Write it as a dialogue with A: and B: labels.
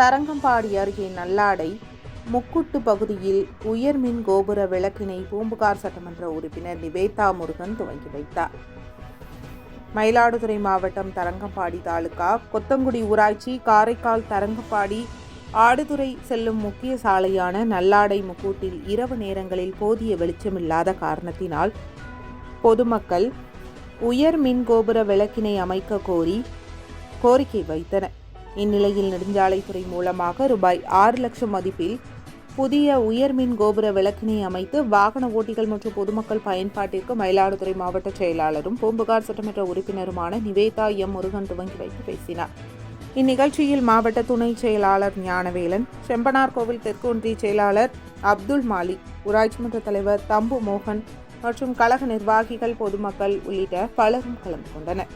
A: தரங்கம்பாடி அருகே நல்லாடை முக்குட்டு பகுதியில் உயர்மின் கோபுர விளக்கினை பூம்புகார் சட்டமன்ற உறுப்பினர் நிவேதா முருகன் துவங்கி வைத்தார். மயிலாடுதுறை மாவட்டம் தரங்கம்பாடி தாலுகா கொத்தங்குடி ஊராட்சி காரைக்கால் தரங்கம்பாடி ஆடுதுறை செல்லும் முக்கிய சாலையான நல்லாடை முக்கூட்டில் இரவு நேரங்களில் போதிய வெளிச்சமில்லாத காரணத்தினால் பொதுமக்கள் உயர் மின் கோபுர விளக்கினை அமைக்க கோரி கோரிக்கை வைத்தனர். இந்நிலையில் நெடுஞ்சாலைத்துறை மூலமாக ரூபாய் ஆறு லட்சம் மதிப்பில் புதிய உயர்மின் கோபுர விளக்கினை அமைத்து வாகன ஓட்டிகள் மற்றும் பொதுமக்கள் பயன்பாட்டிற்கு மயிலாடுதுறை மாவட்ட செயலாளரும் பூம்புகார் சட்டமன்ற உறுப்பினருமான நிவேதா எம் முருகன் துவங்கி வைத்து பேசினார். இந்நிகழ்ச்சியில் மாவட்ட துணை செயலாளர் ஞானவேலன் செம்பனார் கோவில் தெற்கு ஒன்றிய செயலாளர் அப்துல் மாலிக் ஊராட்சி மன்ற தலைவர் தம்பு மோகன் மற்றும் கழக நிர்வாகிகள் பொதுமக்கள் உள்ளிட்ட பலரும் கலந்து கொண்டனர்.